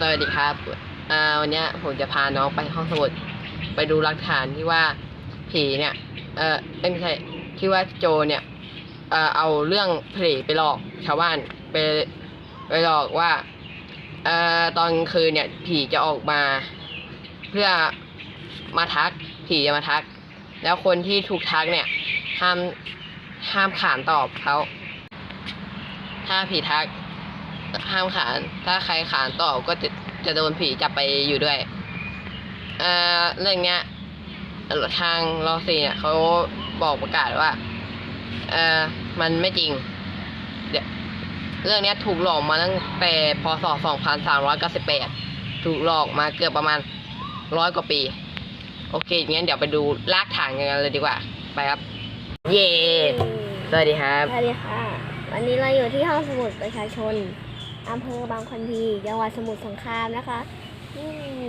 สวัสดีครับวันนี้ผมจะพาน้องไปห้องสมุดไปดูหลักฐานที่ว่าผีเนี่ย เออเอ้ยไม่ใช่ที่ว่าโจเนี่ย เออเอาเรื่องผีไปหลอกชาวบ้านไปไปหลอกว่า เออตอนคืนเนี่ย ผีจะออกมา เพื่อมาทักผีจะมาทัก แล้วคนที่ถูกทักเนี่ยห้ามห้ามขานตอบเขาถ้าผีทัก ห้ามขาน ถ้าใครขานต่อก็จะจะโดนผีจับไปอยู่ด้วย เอ่อเรื่องเนี้ยทางรอซีเนี่ยเขาบอกประกาศว่า เอ่อมันไม่จริง เดี๋ยวเรื่องเนี้ยถูกหลอกมาตั้งแต่พศ2398 ถูกหลอกมาเกือบประมาณร้อยกว่าปี โอเคงั้นเดี๋ยวไปดูลากฐานกันเลยดีกว่า ไปครับ เย่สวัสดีครับ สวัสดีค่ะ วันนี้เราอยู่ที่ห้องสมุดประชาชน อำเภอบางคนทีจังหวัดสมุทรสงครามนะคะอืม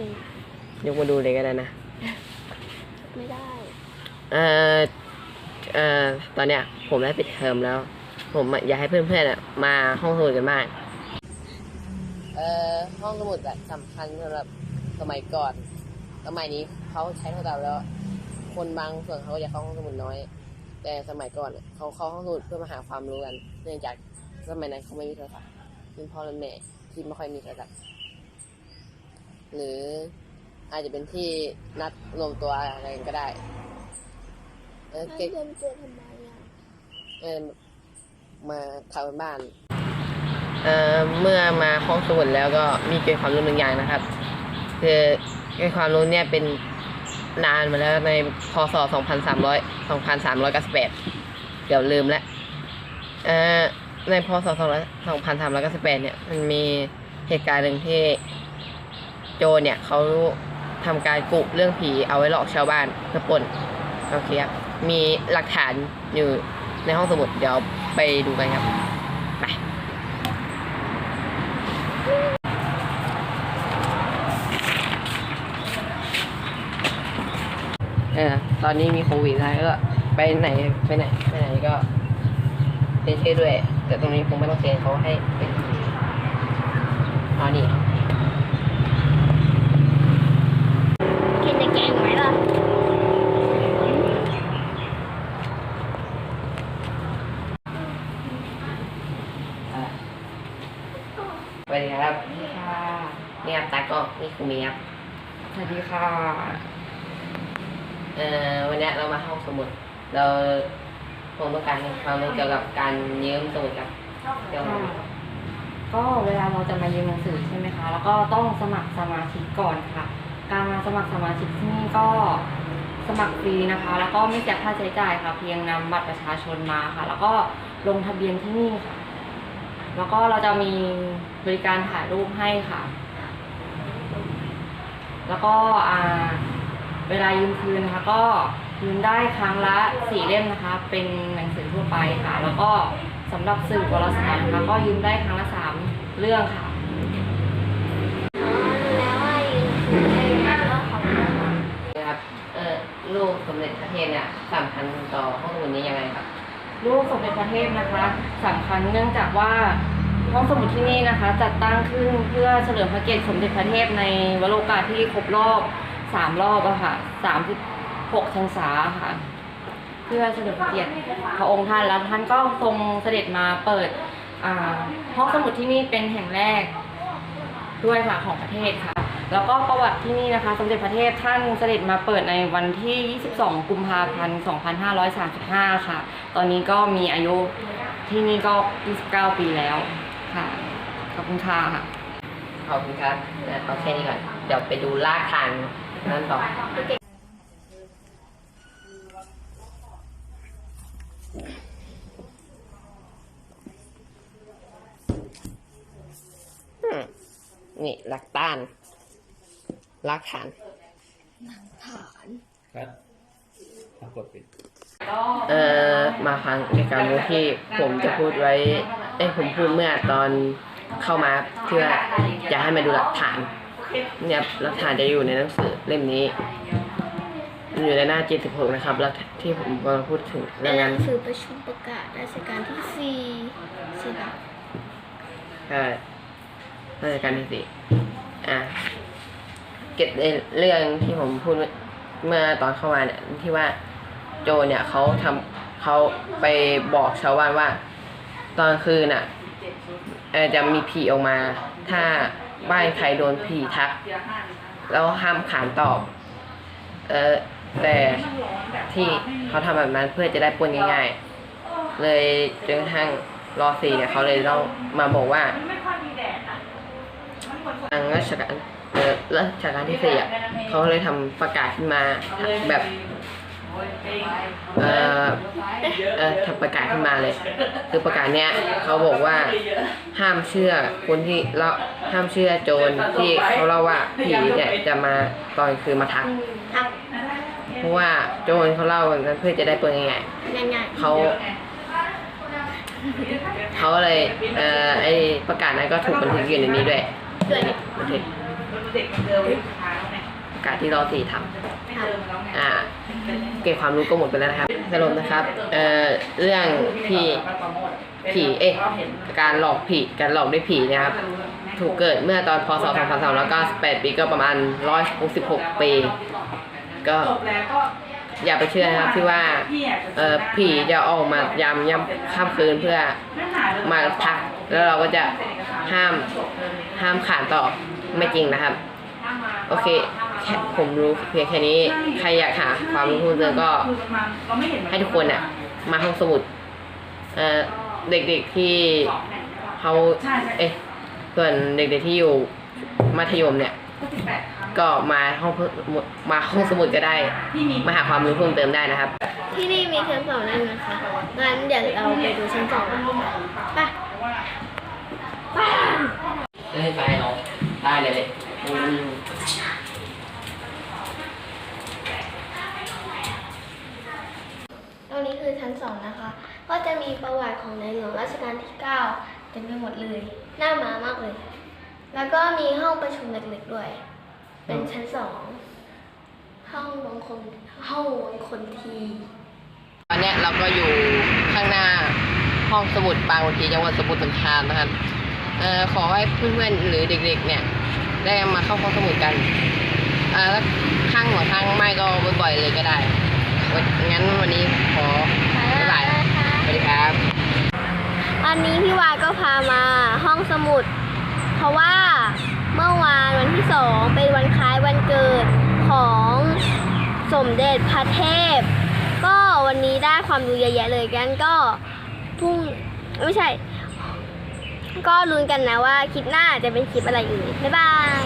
ยกมาดูเลยก็ได้นะไม่ได้ เอ่อเอ่อตอนเนี้ยผมได้ปิดเทอมแล้ว ผมอยากให้เพื่อนๆอะมาห้องสมุดกันมากเอ่อห้องสมุดอะสำคัญสำหรับสมัยก่อน สมัยนี้เขาใช้โทรศัพท์แล้ว คนบางส่วนเขาอยากเข้าห้องสมุดน้อย แต่สมัยก่อนอะเขาเข้าห้องสมุดเพื่อมาหาความรู้กัน เนื่องจากสมัยนั้นเขาไม่มีโทรศัพท์ รุ่นพ่อรุ่นแม่ที่ไม่ค่อยมีโทรศัพท์หรืออาจจะเป็นที่นัดรวมตัวอะไรกันก็ได้ เออให้เก๊กเรียนตัวทำไมอะเออมาทำบ้านเอ่อเมื่อมาห้องสมุดแล้วก็มีเกร็ดความรู้หนึ่งอย่างนะครับ คือเกร็ดความรู้เนี่ยเป็นนานมาแล้วในพศ 2300 2398 เดี๋ยวลืมแล้วเอ่อ ในพศ2398 เนี่ย มันมีเหตุการณ์หนึ่งที่โจเนี่ยเขาทำการกุเรื่องผีเอาไว้หลอกชาวบ้านเพื่อปล้นโอเคครับ มีหลักฐานอยู่ในห้องสมุดเดี๋ยวไปดูกันครับ ไปเออตอนนี้มีโควิดแล้วก็ไปไหนไปไหน ไปไหนก็เซ็นชื่ด้วย แต่ตรงนี้คงไม่ต้องเซ็นเขาให้เป็นเอานี่กินในแกงไหมล่ะสวัสดีครับค่ะเนี่ยครับตากล้องนี่คือเมียครับสวัสดีค่ะ เอ่อวันนี้เรามาห้องสมุดเรา คงต้องการความรู้เกี่ยวกับการยืมสมุดครับเดี๋ยวก็เวลาเราจะมายืมหนังสือใช่ไหมคะ แล้วก็ต้องสมัครสมาชิกก่อนค่ะ การมาสมัครสมาชิกที่นี่ก็สมัครฟรีนะคะ แล้วก็ไม่เสียค่าใช้จ่ายค่ะ เพียงนำบัตรประชาชนมาค่ะ แล้วก็ลงทะเบียนที่นี่ค่ะ แล้วก็เราจะมีบริการถ่ายรูปให้ค่ะ แล้วก็อ่าเวลายืมคืนนะคะก็ ยืมได้ครั้งละสี่เล่มนะคะ เป็นหนังสือทั่วไปค่ะ แล้วก็สำหรับสื่อวารสารนะคะก็ยืมได้ครั้งละสามเรื่องค่ะอ๋อรู้แล้วว่ายืนคือในบ้านแล้วของเรานะครับเอ่อลูกสมเด็จพระเทพเนี่ยสำคัญต่อห้องสมุดนี้ยังไงครับรูปสมเด็จพระเทพนะคะสำคัญเนื่องจากว่าห้องสมุดที่นี่นะคะ จัดตั้งขึ้นเพื่อเฉลิมพระเกียรติสมเด็จพระเทพในวโรกาสที่ครบรอบสามรอบอะค่ะสามสิบ หกพรรษาค่ะ เพื่อเฉลิมพระเกียรติพระองค์ท่านแล้วท่านก็ทรงเสด็จมาเปิดห้องสมุดที่นี่เป็นแห่งแรกด้วยค่ะของประเทศค่ะ แล้วก็ประวัติที่นี่นะคะ สมเด็จพระเทพท่านเสด็จมาเปิดในวันที่ 22 กุมภาพันธ์ 2535 ค่ะ ตอนนี้ก็มีอายุที่นี่ก็ 29 ปีแล้วค่ะ ขอบคุณค่ะขอบคุณครับเอาแค่นี้ก่อน เดี๋ยวไปดูลากทางนั้นต่อม นี่ หลักต้านหลักฐานฐานครับปรากฏเป็นเอ่อมาฟังในการรู้ที่ผมจะพูดไว้เอ้ยผมพูดเมื่อตอนเข้ามาเพื่อจะให้มาดูหลักฐาน เนี่ยหลักฐานจะอยู่ในหนังสือเล่มนี้อยู่ในหน้า 76 นะครับแล้วที่ผมกำลังพูดถึงเป็เรื่อนงหนั้นันงสือประชุมประกาศราชการที่สี่สิบใช่ ราชการที่สี่ะเก็ตเรื่องที่ผมพูดเมื่อตอนเข้ามาเนี่ยที่ว่าโจเนี่ยเขาทำเขาไปบอกชาวบ้านว่า ตอนคืนน่ะจะมีผีออกมา ถ้าบ้านใครโดนผีทักแล้วห้ามขานตอบ เออแต่ที่เขาทำแบบนั้นเพื่อจะได้ปล้นง่ายๆ เลยจนกระทั่งรอสี่เนี่ยเขาเลยต้องมาบอกว่า ทางราชการเออรัชการที่สี่อะเขาเลยทำประกาศขึ้นมาแบบเออเออทำประกาศขึ้นมาเลย คือประกาศเนี้ยเขาบอกว่าห้ามเชื่อคนที่เล่าห้ามเชื่อโจรที่เขาเล่าว่าผีเนี่ยจะมาตอนคืนมาทัก ทักเพราะว่าโจรเขาเล่าแบบนั้นเพื่อจะได้เปิดง่ายง่ายๆเขาเขาเลยเอ่อไอประกาศนั้นก็ถูกบันทึกอยู่ในนี้ด้วยๆ ด้วยเนี่ยบันทึกประกาศที่รอสี่ทำอ่าเก็บความรู้ก็หมดไปแล้วนะครับสรุปนะครับเอ่อเรื่องที่ผีเอ๊ะการหลอกผีการหลอกด้วยผีเนะครับถูกเกิดเมื่อตอนพศ2398ปีก็ประมาณ 166 ปี ก็อย่าไปเชื่อนะครับที่ว่าเอ่อผีจะออกมายามย่ำค่ำคืนเพื่อมาทัก แล้วเราก็จะห้ามห้ามขานต่อไม่จริงนะครับ โอเคแค่ผมรู้เพียงแค่นี้ ใครอยากหาความรู้เพิ่มเติมก็ให้ทุกคนเนี่ยมาห้องสมุดเอ่อเด็กๆที่เขาเอ๊ะส่วนเด็กๆที่อยู่มัธยมเนี่ย ก็มาห้องมาห้องสมุดก็ได้ มาหาความรู้เพิ่มเติมได้นะครับ ที่นี่มีชั้นสองนั่นนะคะงั้นเดี๋ยวเราไปดูชั้นสองปไป เล่นไปเนาะได้เลยอืมตรงนี้คือชั้นสองนะคะ ก็จะมีประวัติของในหลวงรัชกาลที่เก้าเต็มไปหมดเลยน่ามามากเลย แล้วก็มีห้องประชุมเล็กๆด้วย เป็นชั้นสอง ห้องวังคนห้องวังคนที ตอนเนี้ยเราก็อยู่ข้างหน้า ห้องสมุดบางวันทีจังหวัดสมุทรสงครามนะครับขอให้เพื่อนๆหรือเด็ก ๆ เนี่ย ได้มาเข้าห้องสมุดกันแล้วข้างหัวข้างไม่ก็บ่อยๆเลยก็ได้งั้นวันนี้ขอบ๊ายบายสวัสดีครับวันนี้พี่วายก็พามาห้องสมุด เพราะว่าเมื่อวานวันที่สองเป็นวันคล้ายวันเกิดของสมเด็จพระเทพ ก็วันนี้ได้ความรู้เยอะแยะเลยกันก็ พรุ่งไม่ใช่ ก็ลุ้นกันนะว่าคลิปหน้าจะเป็นคลิปอะไรอีกบ๊ายบาย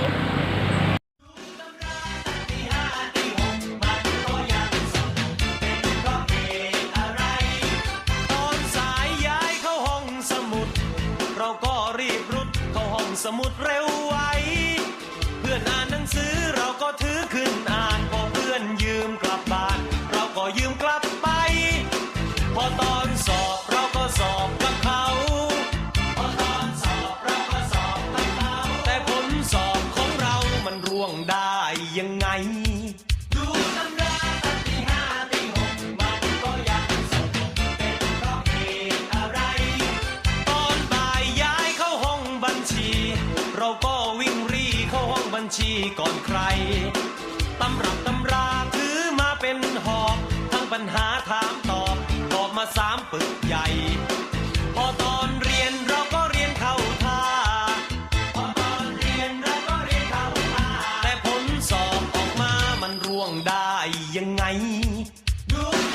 สมุดเร็วไว เพื่อนอ่านหนังสือเราก็ถือขึ้นอ่าน พอเพื่อนยืมกลับบ้าน เราก็ยืมกลับไป พอตอน ยังไง ดูตำราตั้งที่ห้าที่หกมันก็ยังสอบเป็นเพราะเหตุอะไร ตอนบ่ายย้ายเข้าห้องบัญชี เราก็วิ่งรีเข้าห้องบัญชีก่อนใคร ตำรับตำราถือมาเป็นห่อา